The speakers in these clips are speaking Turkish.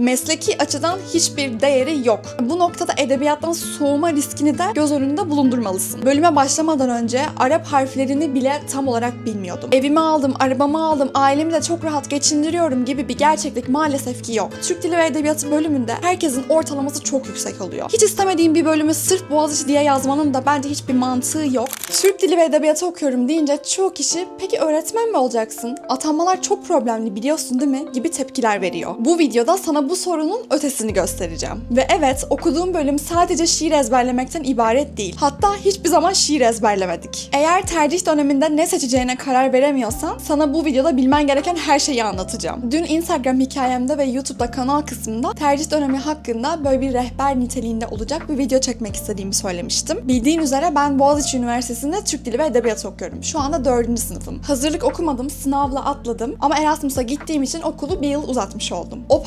Mesleki açıdan hiçbir değeri yok. Bu noktada edebiyattan soğuma riskini de göz önünde bulundurmalısın. Bölüme başlamadan önce Arap harflerini bile tam olarak bilmiyordum. Evimi aldım, arabamı aldım, ailemi de çok rahat geçindiriyorum gibi bir gerçeklik maalesef ki yok. Türk Dili ve Edebiyatı bölümünde herkesin ortalaması çok yüksek oluyor. Hiç istemediğim bir bölümü sırf Boğaziçi diye yazmanın da bence hiçbir mantığı yok. Türk Dili ve Edebiyatı okuyorum deyince çoğu kişi peki öğretmen mi olacaksın? Atanmalar çok problemli biliyorsun değil mi? gibi tepkiler veriyor. Bu videoda sana bu sorunun ötesini göstereceğim. Ve evet okuduğum bölüm sadece şiir ezberlemekten ibaret değil. Hatta hiçbir zaman şiir ezberlemedik. Eğer tercih döneminde ne seçeceğine karar veremiyorsan sana bu videoda bilmen gereken her şeyi anlatacağım. Dün Instagram hikayemde ve YouTube'da kanal kısmında tercih dönemi hakkında böyle bir rehber niteliğinde olacak bir video çekmek istediğimi söylemiştim. Bildiğin üzere ben Boğaziçi Üniversitesi'nde Türk Dili ve Edebiyatı okuyorum. Şu anda 4. sınıfım. Hazırlık okumadım, sınavla atladım ama Erasmus'a gittiğim için okulu bir yıl uzatmış oldum. O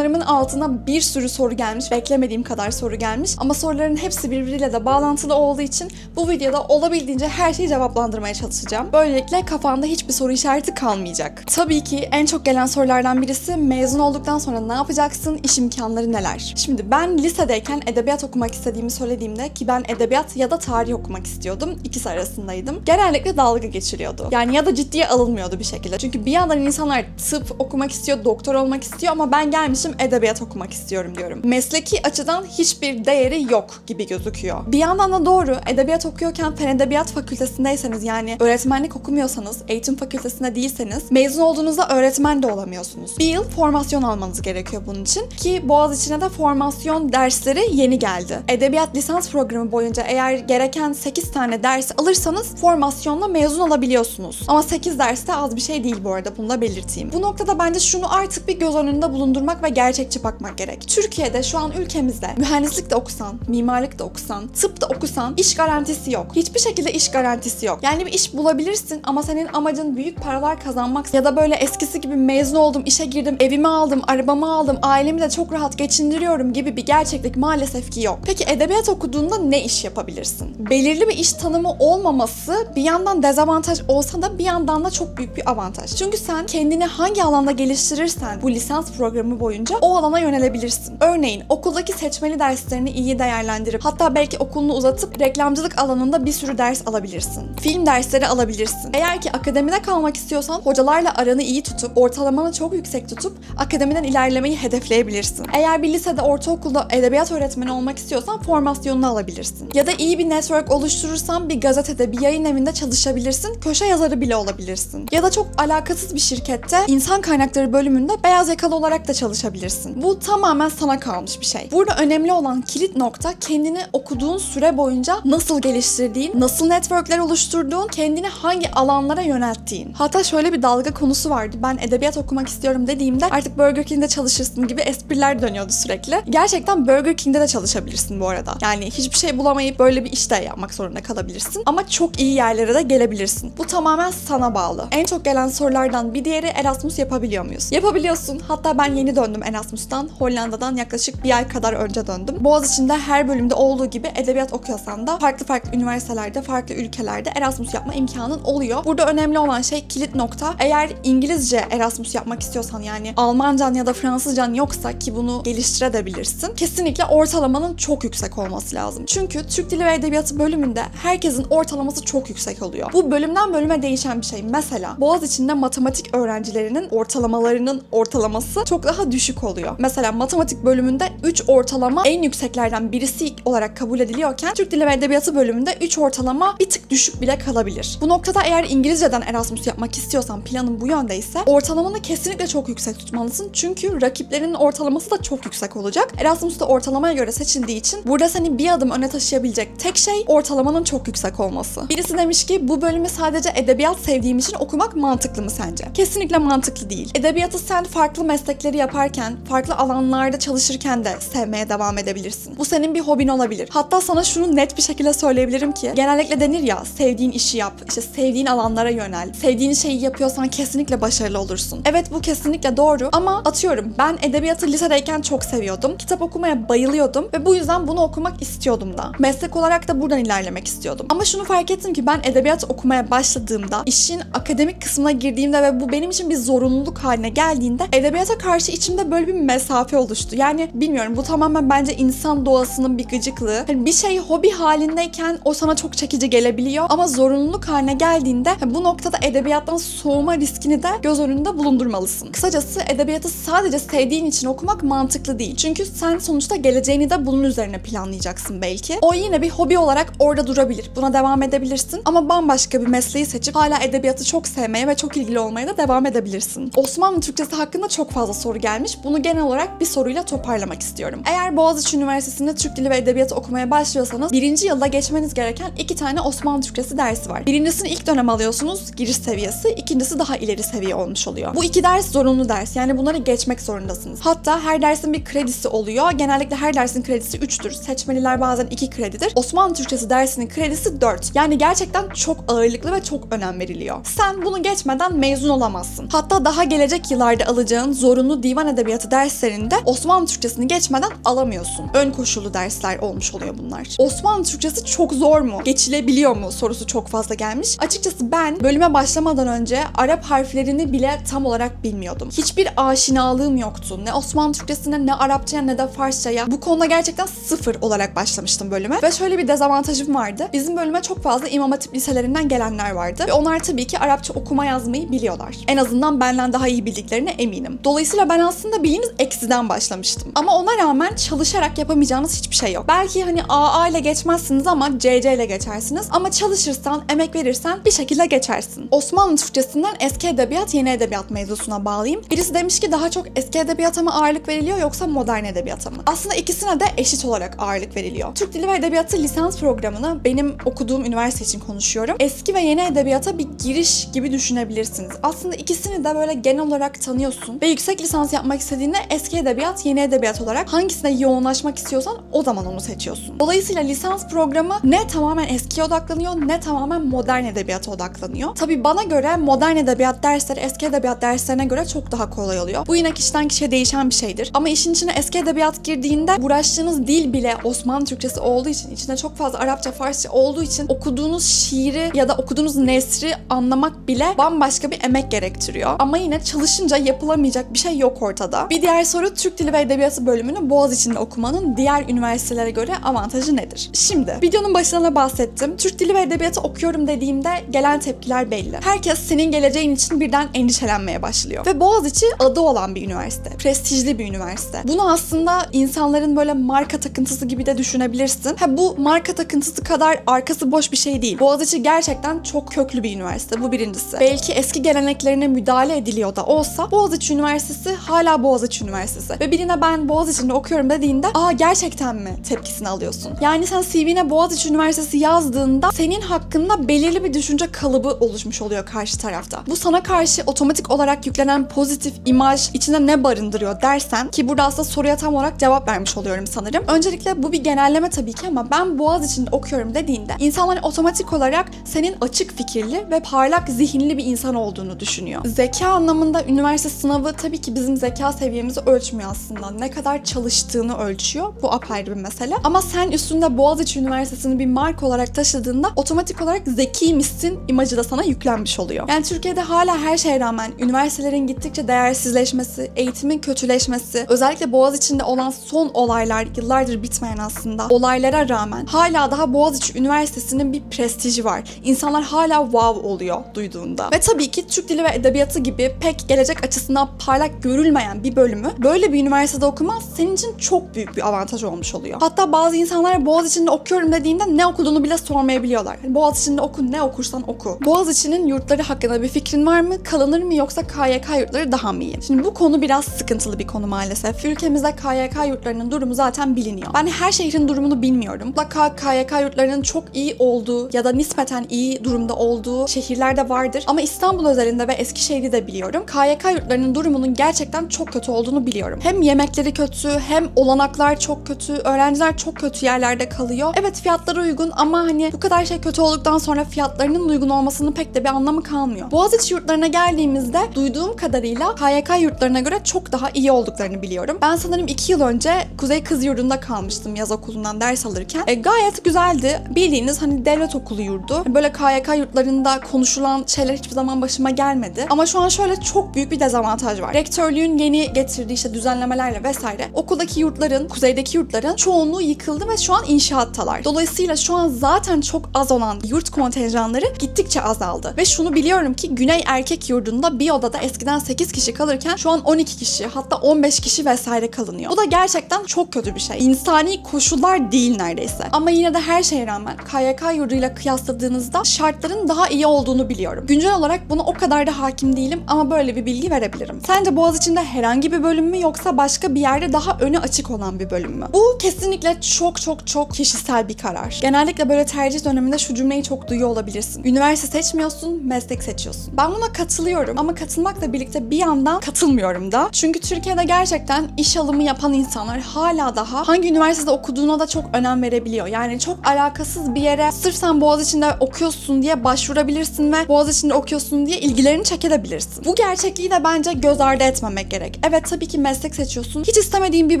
paylaşımlarımın altına bir sürü soru gelmiş, beklemediğim kadar soru gelmiş ama soruların hepsi birbiriyle de bağlantılı olduğu için bu videoda olabildiğince her şeyi cevaplandırmaya çalışacağım. Böylelikle kafanda hiçbir soru işareti kalmayacak. Tabii ki en çok gelen sorulardan birisi mezun olduktan sonra ne yapacaksın, iş imkanları neler? Şimdi ben lisedeyken edebiyat okumak istediğimi söylediğimde ki ben edebiyat ya da tarih okumak istiyordum. İkisi arasındaydım. Genellikle dalga geçiliyordu. Yani ya da ciddiye alınmıyordu bir şekilde. Çünkü bir yandan insanlar tıp okumak istiyor, doktor olmak istiyor ama ben gelmişim edebiyat okumak istiyorum diyorum. Mesleki açıdan hiçbir değeri yok gibi gözüküyor. Bir yandan da doğru. Edebiyat okuyorken fen edebiyat fakültesindeyseniz yani öğretmenlik okumuyorsanız, eğitim fakültesinde değilseniz mezun olduğunuzda öğretmen de olamıyorsunuz. Bir yıl formasyon almanız gerekiyor bunun için ki Boğaziçi'ne de formasyon dersleri yeni geldi. Edebiyat lisans programı boyunca eğer gereken 8 tane ders alırsanız formasyonla mezun olabiliyorsunuz. Ama 8 ders de az bir şey değil bu arada bunu da belirteyim. Bu noktada bence şunu artık bir göz önünde bulundurmak ve gerçekçi bakmak gerek. Türkiye'de şu an ülkemizde mühendislik de okusan, mimarlık da okusan, tıp da okusan iş garantisi yok. Hiçbir şekilde iş garantisi yok. Yani bir iş bulabilirsin ama senin amacın büyük paralar kazanmak ya da böyle eskisi gibi mezun oldum, işe girdim, evimi aldım, arabamı aldım, ailemi de çok rahat geçindiriyorum gibi bir gerçeklik maalesef ki yok. Peki edebiyat okuduğunda ne iş yapabilirsin? Belirli bir iş tanımı olmaması bir yandan dezavantaj olsa da bir yandan da çok büyük bir avantaj. Çünkü sen kendini hangi alanda geliştirirsen bu lisans programı boyunca o alana yönelebilirsin. Örneğin okuldaki seçmeli derslerini iyi değerlendirip hatta belki okulunu uzatıp reklamcılık alanında bir sürü ders alabilirsin. Film dersleri alabilirsin. Eğer ki akademide kalmak istiyorsan hocalarla aranı iyi tutup ortalamanı çok yüksek tutup akademiden ilerlemeyi hedefleyebilirsin. Eğer bir lisede ortaokulda edebiyat öğretmeni olmak istiyorsan formasyonunu alabilirsin. Ya da iyi bir network oluşturursan bir gazetede, bir yayın evinde çalışabilirsin. Köşe yazarı bile olabilirsin. Ya da çok alakasız bir şirkette insan kaynakları bölümünde beyaz yakalı olarak da çalışabilirsin. Bu tamamen sana kalmış bir şey. Burada önemli olan kilit nokta kendini okuduğun süre boyunca nasıl geliştirdiğin, nasıl networkler oluşturduğun, kendini hangi alanlara yönelttiğin. Hatta şöyle bir dalga konusu vardı. Ben edebiyat okumak istiyorum dediğimde artık Burger King'de çalışırsın gibi espriler dönüyordu sürekli. Gerçekten Burger King'de de çalışabilirsin bu arada. Yani hiçbir şey bulamayıp böyle bir iş de yapmak zorunda kalabilirsin. Ama çok iyi yerlere de gelebilirsin. Bu tamamen sana bağlı. En çok gelen sorulardan bir diğeri Erasmus yapabiliyor muyuz? Yapabiliyorsun. Hatta ben yeni döndüm Erasmus'tan. Hollanda'dan yaklaşık bir ay kadar önce döndüm. Boğaziçi'nde her bölümde olduğu gibi edebiyat okuyorsan da farklı farklı üniversitelerde, farklı ülkelerde Erasmus yapma imkanın oluyor. Burada önemli olan şey kilit nokta. Eğer İngilizce Erasmus yapmak istiyorsan yani Almancan ya da Fransızcan yoksa ki bunu geliştirebilirsin. Kesinlikle ortalamanın çok yüksek olması lazım. Çünkü Türk Dili ve Edebiyatı bölümünde herkesin ortalaması çok yüksek oluyor. Bu bölümden bölüme değişen bir şey. Mesela Boğaziçi'nde matematik öğrencilerinin ortalamalarının ortalaması çok daha düşük oluyor. Mesela matematik bölümünde 3 ortalama en yükseklerden birisi olarak kabul ediliyorken Türk Dili ve Edebiyatı bölümünde 3 ortalama bir tık düşük bile kalabilir. Bu noktada eğer İngilizceden Erasmus yapmak istiyorsan planın bu yöndeyse ortalamanı kesinlikle çok yüksek tutmalısın. Çünkü rakiplerinin ortalaması da çok yüksek olacak. Erasmus da ortalamaya göre seçildiği için burada seni bir adım öne taşıyabilecek tek şey ortalamanın çok yüksek olması. Birisi demiş ki bu bölümü sadece edebiyat sevdiğim için okumak mantıklı mı sence? Kesinlikle mantıklı değil. Edebiyatı sen farklı meslekleri yaparken, farklı alanlarda çalışırken de sevmeye devam edebilirsin. Bu senin bir hobin olabilir. Hatta sana şunu net bir şekilde söyleyebilirim ki genellikle denir ya sevdiğin işi yap, işte sevdiğin alanlara yönel. Sevdiğin şeyi yapıyorsan kesinlikle başarılı olursun. Evet bu kesinlikle doğru ama atıyorum ben edebiyatı lisedeyken çok seviyordum. Kitap okumaya bayılıyordum ve bu yüzden bunu okumak istiyordum da. Meslek olarak da buradan ilerlemek istiyordum. Ama şunu fark ettim ki ben edebiyat okumaya başladığımda, işin akademik kısmına girdiğimde ve bu benim için bir zorunluluk haline geldiğinde edebiyata karşı içimde böyle böyle bir mesafe oluştu. Yani bilmiyorum bu tamamen bence insan doğasının bir gıcıklığı. Hani bir şey hobi halindeyken o sana çok çekici gelebiliyor ama zorunluluk haline geldiğinde bu noktada edebiyattan soğuma riskini de göz önünde bulundurmalısın. Kısacası edebiyatı sadece sevdiğin için okumak mantıklı değil. Çünkü sen sonuçta geleceğini de bunun üzerine planlayacaksın belki. O yine bir hobi olarak orada durabilir. Buna devam edebilirsin ama bambaşka bir mesleği seçip hala edebiyatı çok sevmeye ve çok ilgili olmaya da devam edebilirsin. Osmanlı Türkçesi hakkında çok fazla soru gelmiş. Bunu genel olarak bir soruyla toparlamak istiyorum. Eğer Boğaziçi Üniversitesi'nde Türk Dili ve Edebiyatı okumaya başlıyorsanız birinci yılda geçmeniz gereken iki tane Osmanlı Türkçesi dersi var. Birincisini ilk dönem alıyorsunuz, giriş seviyesi. İkincisi daha ileri seviye olmuş oluyor. Bu iki ders zorunlu ders. Yani bunları geçmek zorundasınız. Hatta her dersin bir kredisi oluyor. Genellikle her dersin kredisi 3'tür. Seçmeliler bazen 2 kredidir. Osmanlı Türkçesi dersinin kredisi 4. Yani gerçekten çok ağırlıklı ve çok önem veriliyor. Sen bunu geçmeden mezun olamazsın. Hatta daha gelecek yıllarda alacağın zorunlu divan edebiyatı derslerinde Osmanlı Türkçesini geçmeden alamıyorsun. Ön koşullu dersler olmuş oluyor bunlar. Osmanlı Türkçesi çok zor mu? Geçilebiliyor mu? Sorusu çok fazla gelmiş. Açıkçası ben bölüme başlamadan önce Arap harflerini bile tam olarak bilmiyordum. Hiçbir aşinalığım yoktu. Ne Osmanlı Türkçesine ne Arapçaya ne de Farsçaya. Bu konuda gerçekten sıfır olarak başlamıştım bölüme. Ve şöyle bir dezavantajım vardı. Bizim bölüme çok fazla İmam Hatip liselerinden gelenler vardı. Ve onlar tabii ki Arapça okuma yazmayı biliyorlar. En azından benden daha iyi bildiklerine eminim. Dolayısıyla ben aslında bildiğiniz eksiden başlamıştım. Ama ona rağmen çalışarak yapamayacağınız hiçbir şey yok. Belki hani AA ile geçmezsiniz ama CC ile geçersiniz. Ama çalışırsan, emek verirsen bir şekilde geçersin. Osmanlı Türkçesinden eski edebiyat, yeni edebiyat mevzusuna bağlayayım. Birisi demiş ki daha çok eski edebiyata mı ağırlık veriliyor yoksa modern edebiyata mı? Aslında ikisine de eşit olarak ağırlık veriliyor. Türk Dili ve Edebiyatı lisans programını benim okuduğum üniversite için konuşuyorum. Eski ve yeni edebiyata bir giriş gibi düşünebilirsiniz. Aslında ikisini de böyle genel olarak tanıyorsun ve yüksek lisans yapmak istediğinde eski edebiyat, yeni edebiyat olarak hangisine yoğunlaşmak istiyorsan o zaman onu seçiyorsun. Dolayısıyla lisans programı ne tamamen eskiye odaklanıyor ne tamamen modern edebiyata odaklanıyor. Tabii bana göre modern edebiyat dersleri eski edebiyat derslerine göre çok daha kolay oluyor. Bu yine kişiden kişiye değişen bir şeydir. Ama işin içine eski edebiyat girdiğinde uğraştığınız dil bile Osmanlı Türkçesi olduğu için, içinde çok fazla Arapça, Farsça olduğu için okuduğunuz şiiri ya da okuduğunuz nesri anlamak bile bambaşka bir emek gerektiriyor. Ama yine çalışınca yapılamayacak bir şey yok ortada. Bir diğer soru Türk Dili ve Edebiyatı bölümünü Boğaziçi'nde okumanın diğer üniversitelere göre avantajı nedir? Şimdi videonun başına da bahsettim. Türk Dili ve Edebiyatı okuyorum dediğimde gelen tepkiler belli. Herkes senin geleceğin için birden endişelenmeye başlıyor. Ve Boğaziçi adı olan bir üniversite. Prestijli bir üniversite. Bunu aslında insanların böyle marka takıntısı gibi de düşünebilirsin. Ha bu marka takıntısı kadar arkası boş bir şey değil. Boğaziçi gerçekten çok köklü bir üniversite. Bu birincisi. Belki eski geleneklerine müdahale ediliyor da olsa Boğaziçi Üniversitesi hala Boğaziçi Üniversitesi. Ve birine ben Boğaziçi'nde okuyorum dediğinde aa gerçekten mi tepkisini alıyorsun. Yani sen CV'ne Boğaziçi Üniversitesi yazdığında senin hakkında belirli bir düşünce kalıbı oluşmuş oluyor karşı tarafta. Bu sana karşı otomatik olarak yüklenen pozitif imaj içinde ne barındırıyor dersen ki burada aslında soruya tam olarak cevap vermiş oluyorum sanırım. Öncelikle bu bir genelleme tabii ki ama ben Boğaziçi'nde okuyorum dediğinde insanlar otomatik olarak senin açık fikirli ve parlak zihinli bir insan olduğunu düşünüyor. Zeka anlamında üniversite sınavı tabii ki bizim zeka seviyemizi ölçmüyor aslında. Ne kadar çalıştığını ölçüyor. Bu apayrı bir mesele. Ama sen üstünde Boğaziçi Üniversitesi'ni bir marka olarak taşıdığında otomatik olarak zekiymişsin imajı da sana yüklenmiş oluyor. Yani Türkiye'de hala her şeye rağmen üniversitelerin gittikçe değersizleşmesi, eğitimin kötüleşmesi, özellikle Boğaziçi'nde olan son olaylar, yıllardır bitmeyen aslında olaylara rağmen hala daha Boğaziçi Üniversitesi'nin bir prestiji var. İnsanlar hala wow oluyor duyduğunda. Ve tabii ki Türk Dili ve Edebiyatı gibi pek gelecek açısından parlak görülmeyen bir bölümü böyle bir üniversitede okuman senin için çok büyük bir avantaj olmuş oluyor. Hatta bazı insanlar Boğaziçi'nde okuyorum dediğinde ne okuduğunu bile sormayabiliyorlar. Yani Boğaziçi'nde oku ne okursan oku. Boğaziçi'nin yurtları hakkında bir fikrin var mı? Kalınır mı yoksa KYK yurtları daha mı iyi? Şimdi bu konu biraz sıkıntılı bir konu maalesef. Ülkemizde KYK yurtlarının durumu zaten biliniyor. Ben her şehrin durumunu bilmiyorum. Mutlaka KYK yurtlarının çok iyi olduğu ya da nispeten iyi durumda olduğu şehirlerde vardır. Ama İstanbul özelinde ve Eskişehir'i de biliyorum. KYK yurtlarının durumunun gerçekten çok kötü olduğunu biliyorum. Hem yemekleri kötü hem olanaklar çok kötü. Öğrenciler çok kötü yerlerde kalıyor. Evet fiyatları uygun ama hani bu kadar şey kötü olduktan sonra fiyatlarının uygun olmasının pek de bir anlamı kalmıyor. Boğaziçi yurtlarına geldiğimizde duyduğum kadarıyla KYK yurtlarına göre çok daha iyi olduklarını biliyorum. Ben sanırım 2 yıl önce Kuzey Kız Yurdu'nda kalmıştım yaz okulundan ders alırken. E, gayet güzeldi. Bildiğiniz hani devlet okulu yurdu. Böyle KYK yurtlarında konuşulan şeyler hiçbir zaman başıma gelmedi. Ama şu an şöyle çok büyük bir dezavantaj var. Rektörlüğün yeni yeni getirdiği işte düzenlemelerle vesaire okuldaki yurtların, kuzeydeki yurtların çoğunluğu yıkıldı ve şu an inşaattalar. Dolayısıyla şu an zaten çok az olan yurt kontenjanları gittikçe azaldı. Ve şunu biliyorum ki Güney Erkek Yurdu'nda bir odada eskiden 8 kişi kalırken şu an 12 kişi hatta 15 kişi vesaire kalınıyor. Bu da gerçekten çok kötü bir şey. İnsani koşullar değil neredeyse. Ama yine de her şeye rağmen KYK yurduyla kıyasladığınızda şartların daha iyi olduğunu biliyorum. Güncel olarak buna o kadar da hakim değilim ama böyle bir bilgi verebilirim. Sence Boğaziçi'nde herhangi bir bölüm mü yoksa başka bir yerde daha önü açık olan bir bölüm mü? Bu kesinlikle çok çok çok kişisel bir karar. Genellikle böyle tercih döneminde şu cümleyi çok duyuyor olabilirsin. Üniversite seçmiyorsun, meslek seçiyorsun. Ben buna katılıyorum ama katılmakla birlikte bir yandan katılmıyorum da. Çünkü Türkiye'de gerçekten iş alımı yapan insanlar hala daha hangi üniversitede okuduğuna da çok önem verebiliyor. Yani çok alakasız bir yere sırf sen Boğaziçi'nde okuyorsun diye başvurabilirsin ve Boğaziçi'nde okuyorsun diye ilgilerini çekebilirsin. Bu gerçekliği de bence göz ardı etmemek gerek. Evet tabii ki meslek seçiyorsun. Hiç istemediğin bir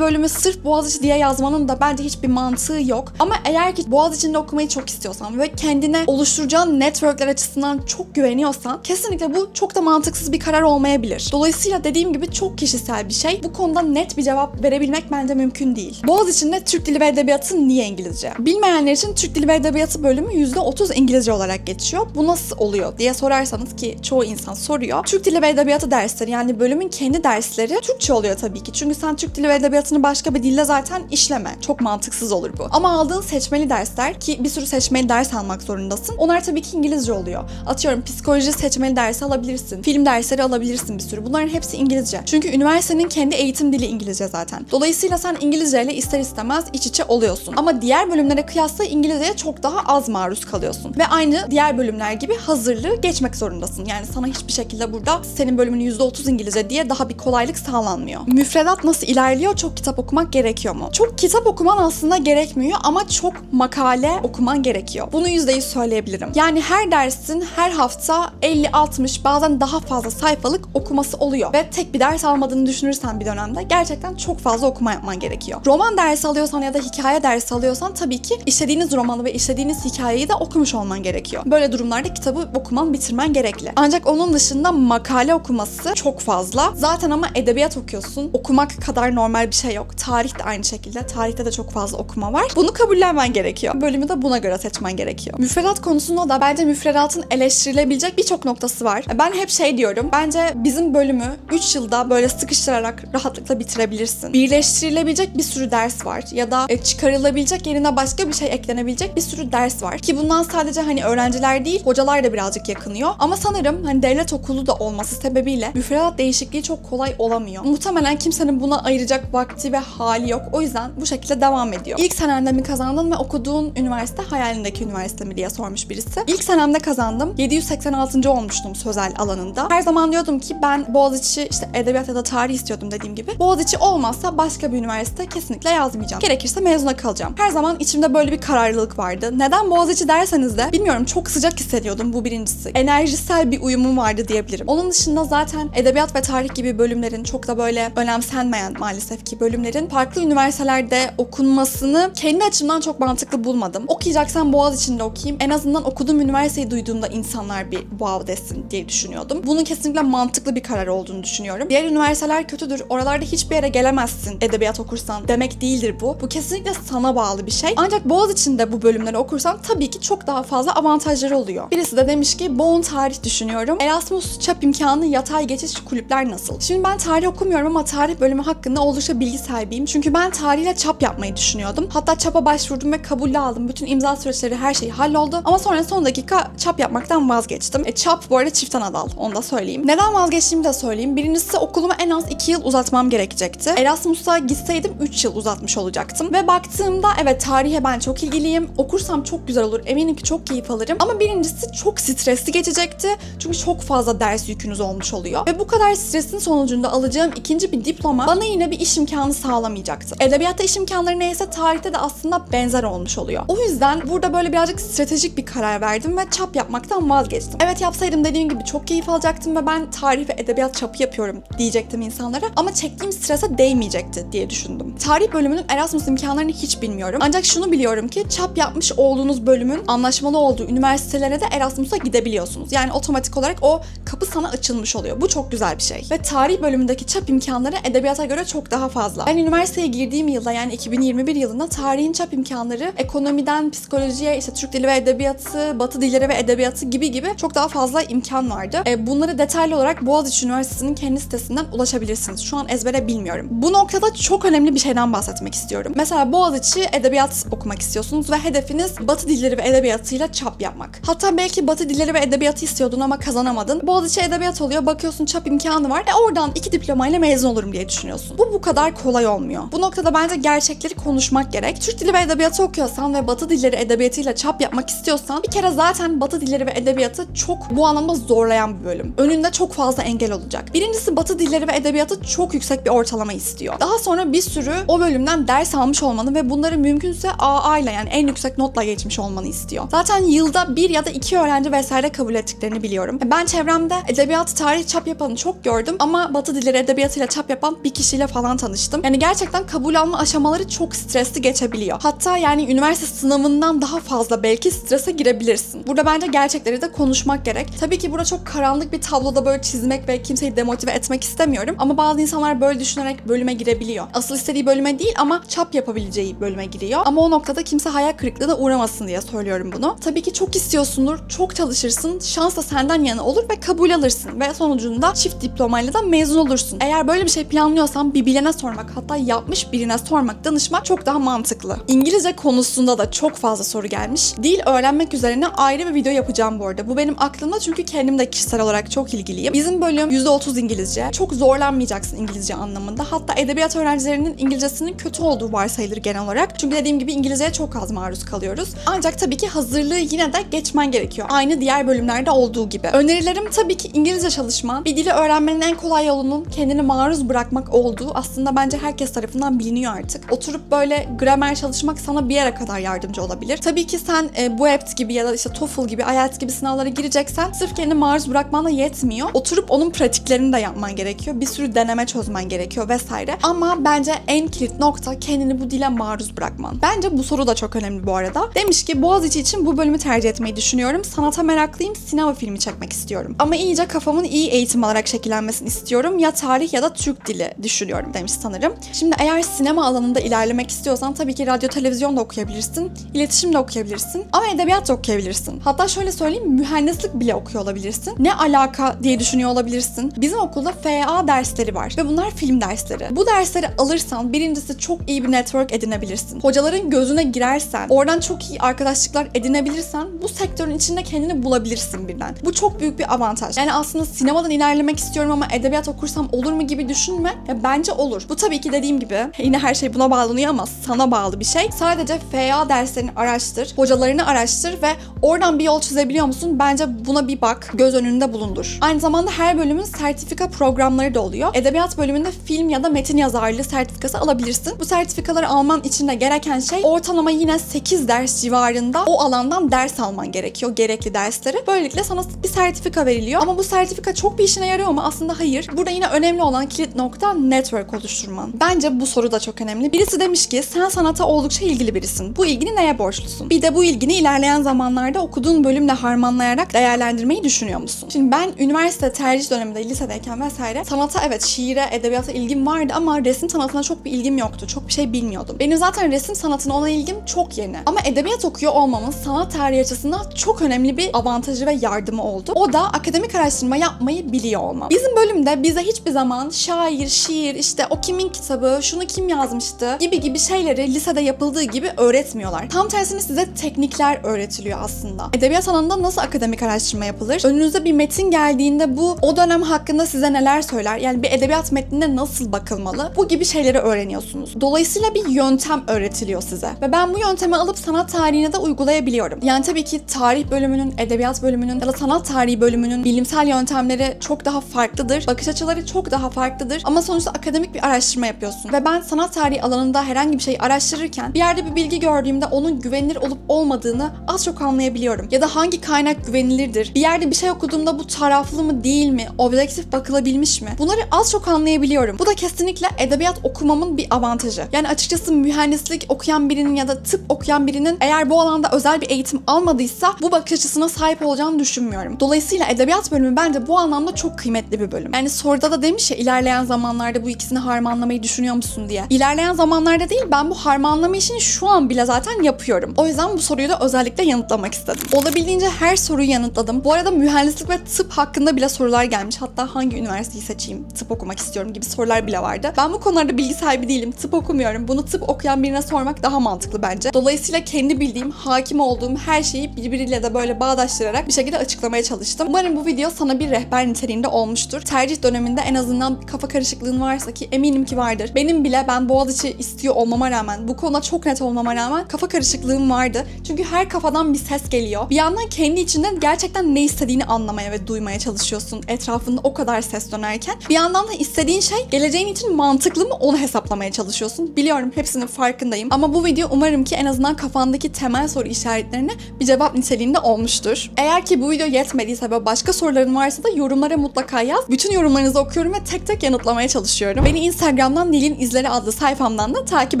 bölümü sırf Boğaziçi diye yazmanın da bence hiçbir mantığı yok. Ama eğer ki Boğaziçi'nde okumayı çok istiyorsan ve kendine oluşturacağın networkler açısından çok güveniyorsan kesinlikle bu çok da mantıksız bir karar olmayabilir. Dolayısıyla dediğim gibi çok kişisel bir şey. Bu konuda net bir cevap verebilmek bence mümkün değil. Boğaziçi'nde Türk Dili ve Edebiyatı niye İngilizce? Bilmeyenler için Türk Dili ve Edebiyatı bölümü %30 İngilizce olarak geçiyor. Bu nasıl oluyor diye sorarsanız ki çoğu insan soruyor. Türk Dili ve Edebiyatı dersleri yani bölümün kendi dersleri Türkçe oluyor tabii ki. Çünkü sen Türk Dili ve Edebiyatı'nı başka bir dilde zaten işleme. Çok mantıksız olur bu. Ama aldığın seçmeli dersler ki bir sürü seçmeli ders almak zorundasın. Onlar tabii ki İngilizce oluyor. Atıyorum psikoloji seçmeli dersi alabilirsin. Film dersleri alabilirsin bir sürü. Bunların hepsi İngilizce. Çünkü üniversitenin kendi eğitim dili İngilizce zaten. Dolayısıyla sen İngilizceyle ister istemez iç içe oluyorsun. Ama diğer bölümlere kıyasla İngilizceye çok daha az maruz kalıyorsun. Ve aynı diğer bölümler gibi hazırlığı geçmek zorundasın. Yani sana hiçbir şekilde burada senin bölümün %30 İngilizce diye daha bir kolaylık sağlanmıyor. Müfredat nasıl ilerliyor? Çok kitap okumak gerekiyor mu? Çok kitap okuman aslında gerekmiyor ama çok makale okuman gerekiyor. Bunu %100 söyleyebilirim. Yani her dersin her hafta 50-60 bazen daha fazla sayfalık okuması oluyor. Ve tek bir ders almadığını düşünürsen bir dönemde gerçekten çok fazla okuma yapman gerekiyor. Roman dersi alıyorsan ya da hikaye dersi alıyorsan tabii ki işlediğiniz romanı ve işlediğiniz hikayeyi de okumuş olman gerekiyor. Böyle durumlarda kitabı okuman, bitirmen gerekli. Ancak onun dışında makale okuması çok fazla. Zaten ama edebiyat okuyorsun. Okumak kadar normal bir şey yok. Tarih de aynı şekilde. Tarihte de çok fazla okuma var. Bunu kabullenmen gerekiyor. Bölümü de buna göre seçmen gerekiyor. Müfredat konusunda da bence müfredatın eleştirilebilecek birçok noktası var. Ben hep şey diyorum. Bence bizim bölümü 3 yılda böyle sıkıştırarak rahatlıkla bitirebilirsin. Birleştirilebilecek bir sürü ders var. Ya da e, çıkarılabilecek yerine başka bir şey eklenebilecek bir sürü ders var. Ki bundan sadece hani öğrenciler değil, hocalar da birazcık yakınıyor. Ama sanırım hani devlet okulu da olması sebebiyle müfredat değişikliği çok kolay olamıyor. Muhtemelen kimsenin buna ayıracak vakti ve hali yok. O yüzden bu şekilde devam ediyor. İlk senende mi kazandın ve okuduğun üniversite hayalindeki üniversite mi diye sormuş birisi. İlk senemde kazandım. 786. olmuştum sözel alanında. Her zaman diyordum ki ben Boğaziçi işte edebiyat ya da tarih istiyordum dediğim gibi. Boğaziçi olmazsa başka bir üniversite kesinlikle yazmayacağım. Gerekirse mezuna kalacağım. Her zaman içimde böyle bir kararlılık vardı. Neden Boğaziçi derseniz de bilmiyorum çok sıcak hissediyordum bu birincisi. Enerjisel bir uyumum vardı diyebilirim. Onun dışında zaten edebiyat ve tarih gibi bölümlerin çok da böyle önemsenmeyen maalesef ki bölümlerin farklı üniversitelerde okunmasını kendi açımdan çok mantıklı bulmadım. Okuyacaksam Boğaziçi'nde okuyayım. En azından okuduğum üniversiteyi duyduğunda insanlar bir wow desin diye düşünüyordum. Bunun kesinlikle mantıklı bir karar olduğunu düşünüyorum. Diğer üniversiteler kötüdür. Oralarda hiçbir yere gelemezsin edebiyat okursan demek değildir bu. Bu kesinlikle sana bağlı bir şey. Ancak Boğaziçi'nde bu bölümleri okursan tabii ki çok daha fazla avantajları oluyor. Birisi de demiş ki Boğun tarih düşünüyorum. Erasmus çap imkanı yatay geçiş kulüpler nasıl? Şimdi ben tarih okumuyorum ama tarih bölümü hakkında oldukça bilgi sahibiyim. Çünkü ben tarihle çap yapmayı düşünüyordum. Hatta çapa başvurdum ve kabul aldım. Bütün imza süreçleri her şey halloldu. Ama sonra son dakika çap yapmaktan vazgeçtim. E, çap bu arada çiften adal. Onu da söyleyeyim. Neden vazgeçtiğimi de söyleyeyim. Birincisi okulumu en az 2 yıl uzatmam gerekecekti. Erasmus'a gitseydim 3 yıl uzatmış olacaktım. Ve baktığımda evet tarihe ben çok ilgiliyim. Okursam çok güzel olur. Eminim ki çok keyif alırım. Ama birincisi çok stresli geçecekti. Çünkü çok fazla ders yükünüz olmuş oluyor. Ve bu kadar stresin sonucunda alacağım ikinci bir diploma bana yine bir iş imkanı sağlamayacaktı. Edebiyatta iş imkanları neyse tarihte de aslında benzer olmuş oluyor. O yüzden burada böyle birazcık stratejik bir karar verdim ve çap yapmaktan vazgeçtim. Evet yapsaydım dediğim gibi çok keyif alacaktım ve ben tarih ve edebiyat çapı yapıyorum diyecektim insanlara ama çektiğim strese değmeyecekti diye düşündüm. Tarih bölümünün Erasmus imkanlarını hiç bilmiyorum. Ancak şunu biliyorum ki çap yapmış olduğunuz bölümün anlaşmalı olduğu üniversitelere de Erasmus'a gidebiliyorsunuz. Yani otomatik olarak o kapı sana açılmış oluyor. Bu çok güzel bir şey. Ve tarih bölümünde bölümündeki çap imkanları edebiyata göre çok daha fazla. Ben üniversiteye girdiğim yılda yani 2021 yılında tarihin çap imkanları ekonomiden psikolojiye, işte Türk dili ve edebiyatı, Batı dilleri ve edebiyatı gibi gibi çok daha fazla imkan vardı. E, bunları detaylı olarak Boğaziçi Üniversitesi'nin kendi sitesinden ulaşabilirsiniz. Şu an ezbere bilmiyorum. Bu noktada çok önemli bir şeyden bahsetmek istiyorum. Mesela Boğaziçi edebiyat okumak istiyorsunuz ve hedefiniz Batı dilleri ve edebiyatıyla çap yapmak. Hatta belki Batı dilleri ve edebiyatı istiyordun ama kazanamadın. Boğaziçi edebiyat oluyor, bakıyorsun çap imkanı var ve oradan iki diplomayla mezun olurum diye düşünüyorsun. Bu bu kadar kolay olmuyor. Bu noktada bence gerçekleri konuşmak gerek. Türk dili ve edebiyatı okuyorsan ve Batı dilleri edebiyatıyla çap yapmak istiyorsan bir kere zaten Batı dilleri ve edebiyatı çok bu anlamda zorlayan bir bölüm. Önünde çok fazla engel olacak. Birincisi Batı dilleri ve edebiyatı çok yüksek bir ortalama istiyor. Daha sonra bir sürü o bölümden ders almış olmanı ve bunları mümkünse AA ile yani en yüksek notla geçmiş olmanı istiyor. Zaten yılda bir ya da iki öğrenci vesaire kabul ettiklerini biliyorum. Ben çevremde edebiyat, tarih çap yapanı çok gördüm ama Batı dilleri edebiyatıyla çap yapan bir kişiyle falan tanıştım. Yani gerçekten kabul alma aşamaları çok stresli geçebiliyor. Hatta yani üniversite sınavından daha fazla belki strese girebilirsin. Burada bence gerçekleri de konuşmak gerek. Tabii ki burada çok karanlık bir tabloda böyle çizmek ve kimseyi demotive etmek istemiyorum. Ama bazı insanlar böyle düşünerek bölüme girebiliyor. Asıl istediği bölüme değil ama çap yapabileceği bölüme giriyor. Ama o noktada kimse hayal kırıklığına uğramasın diye söylüyorum bunu. Tabii ki çok istiyorsundur, çok çalışırsın, şans da senden yana olur ve kabul alırsın. Ve sonucunda çift diplomayla da mezun olursun. Eğer böyle bir şey planlıyorsan bir bilene sormak, hatta yapmış birine sormak, danışmak çok daha mantıklı. İngilizce konusunda da çok fazla soru gelmiş. Dil öğrenmek üzerine ayrı bir video yapacağım bu arada. Bu benim aklımda çünkü kendim de kişisel olarak çok ilgiliyim. Bizim bölüm %30 İngilizce. Çok zorlanmayacaksın İngilizce anlamında. Hatta edebiyat öğrencilerinin İngilizcesinin kötü olduğu varsayılır genel olarak. Çünkü dediğim gibi İngilizceye çok az maruz kalıyoruz. Ancak tabii ki hazırlığı yine de geçmen gerekiyor. Aynı diğer bölümlerde olduğu gibi. Önerilerim tabii ki İngilizce çalışman. Bir dili öğrenmenin en kolay yolunun kendini maruz bırakmak olduğu aslında bence herkes tarafından biliniyor artık. Oturup böyle gramer çalışmak sana bir yere kadar yardımcı olabilir. Tabii ki sen e, BUEPT gibi ya da işte TOEFL gibi, IELTS gibi sınavlara gireceksen sırf kendini maruz bırakmanla yetmiyor. Oturup onun pratiklerini de yapman gerekiyor. Bir sürü deneme çözmen gerekiyor vesaire. Ama bence en kilit nokta kendini bu dile maruz bırakman. Bence bu soru da çok önemli bu arada. Demiş ki Boğaziçi için bu bölümü tercih etmeyi düşünüyorum. Sanata meraklıyım, sinema filmi çekmek istiyorum. Ama iyice kafamın iyi eğitim alarak şekillenmesini istiyorum. Ya tarih ya da Türk dili düşünüyorum demiş sanırım. Şimdi eğer sinema alanında ilerlemek istiyorsan tabii ki radyo televizyon da okuyabilirsin, iletişim de okuyabilirsin ama edebiyat da okuyabilirsin. Hatta şöyle söyleyeyim mühendislik bile okuyor olabilirsin. Ne alaka diye düşünüyor olabilirsin. Bizim okulda FA dersleri var ve bunlar film dersleri. Bu dersleri alırsan birincisi çok iyi bir network edinebilirsin. Hocaların gözüne girersen, oradan çok iyi arkadaşlıklar edinebilirsen bu sektörün içinde kendini bulabilirsin birden. Bu çok büyük bir avantaj. Yani aslında sinemadan ilerlemek istiyorum ama edebiyat okursam olur mu gibi düşünme. Ya bence olur. Bu tabii ki dediğim gibi yine her şey buna bağlanıyor ama sana bağlı bir şey. Sadece FA derslerini araştır, hocalarını araştır ve oradan bir yol çizebiliyor musun? Bence buna bir bak, göz önünde bulundur. Aynı zamanda her bölümün sertifika programları da oluyor. Edebiyat bölümünde film ya da metin yazarlığı sertifikası alabilirsin. Bu sertifikaları alman için de gereken şey ortalama yine 8 ders civarında o alandan ders alman gerekiyor, gerekli dersleri. Böylelikle sana bir sertifika veriliyor. Ama bu sertifika çok bir işine yarıyor mu? Aslında hayır. Burada yine önemli olan kilit nokta network oluşturman. Bence bu soru da çok önemli. Birisi demiş ki sen sanata oldukça ilgili birisin. Bu ilgini neye borçlusun? Bir de bu ilgini ilerleyen zamanlarda okuduğun bölümle harmanlayarak değerlendirmeyi düşünüyor musun? Şimdi ben üniversite tercih döneminde lisedeyken vesaire sanata evet şiire, edebiyata ilgim vardı ama resim sanatına çok bir ilgim yoktu. Çok bir şey bilmiyordum. Benim zaten resim sanatına olan ilgim çok yeni. Ama edebiyat okuyor olmamın sanat tarihi açısından çok önemli bir avantajı ve yardımı oldu. O da akademik araştırma yapmayı biliyor olmam. Bizim bölümde bize hiçbir zaman şair, şiir, işte o kimin kitabı, şunu kim yazmıştı gibi gibi şeyleri lisede yapıldığı gibi öğretmiyorlar. Tam tersine size teknikler öğretiliyor aslında. Edebiyat alanında nasıl akademik araştırma yapılır? Önünüze bir metin geldiğinde bu o dönem hakkında size neler söyler? Yani bir edebiyat metnine nasıl bakılmalı? Bu gibi şeyleri öğreniyorsunuz. Dolayısıyla bir yöntem öğretiliyor size. Ve ben bu yöntemi alıp sanat tarihine de uygulayabiliyorum. Yani tabii ki tarih bölümünün, edebiyat bölümünün ya da sanat tarihi bölümünün bilimsel yöntemleri çok daha farklıdır. Bakış açıları çok daha farklıdır. Ama sonuçta akademik bir araştırma yapıyorsun. Ve ben sanat tarihi alanında herhangi bir şey araştırırken bir yerde bir bilgi gördüğümde onun güvenilir olup olmadığını az çok anlayabiliyorum. Ya da hangi kaynak güvenilirdir? Bir yerde bir şey okuduğumda bu taraflı mı değil mi? Objektif bakılabilmiş mi? Bunları az çok anlayabiliyorum. Bu da kesinlikle edebiyat okumamın bir avantajı. Yani açıkçası mühendislik okuyan birinin ya da tıp okuyan birinin eğer bu alanda özel bir eğitim almadıysa bu bakış açısına sahip olacağını düşünmüyorum. Dolayısıyla edebiyat bölümü bence bu anlamda çok kıymetli bir bölüm. Yani soruda da abla demiş ya ilerleyen zamanlarda bu ikisini harmanlamayı düşünüyor musun diye. İlerleyen zamanlarda değil ben bu harmanlama işini şu an bile zaten yapıyorum. O yüzden bu soruyu da özellikle yanıtlamak istedim. Olabildiğince her soruyu yanıtladım. Bu arada mühendislik ve tıp hakkında bile sorular gelmiş. Hatta hangi üniversiteyi seçeyim, tıp okumak istiyorum gibi sorular bile vardı. Ben bu konularda bilgi sahibi değilim. Tıp okumuyorum. Bunu tıp okuyan birine sormak daha mantıklı bence. Dolayısıyla kendi bildiğim, hakim olduğum her şeyi birbiriyle de böyle bağdaştırarak bir şekilde açıklamaya çalıştım. Umarım bu video sana bir rehber niteliğinde olmuştur. Tercih döneminde en azından kafa karışıklığın varsa ki eminim ki vardır. Benim bile ben Boğaziçi istiyor olmama rağmen, bu konuda çok net olmama rağmen kafa karışıklığım vardı. Çünkü her kafadan bir ses geliyor. Bir yandan kendi içinden gerçekten ne istediğini anlamaya ve duymaya çalışıyorsun. Etrafında o kadar ses dönerken. Bir yandan da istediğin şey geleceğin için mantıklı mı onu hesaplamaya çalışıyorsun. Biliyorum hepsinin farkındayım. Ama bu video umarım ki en azından kafandaki temel soru işaretlerine bir cevap niteliğinde olmuştur. Eğer ki bu video yetmediyse ve başka soruların varsa da yorumlara mutlaka yaz. Bütün yorumlarınızı okuyorum ve tek tek yanıtlamaya çalışıyorum. Beni Instagram'dan Nil'in İzleri adlı sayfamdan da takip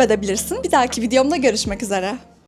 edebilirsin. Bir dahaki videomda görüşmek üzere.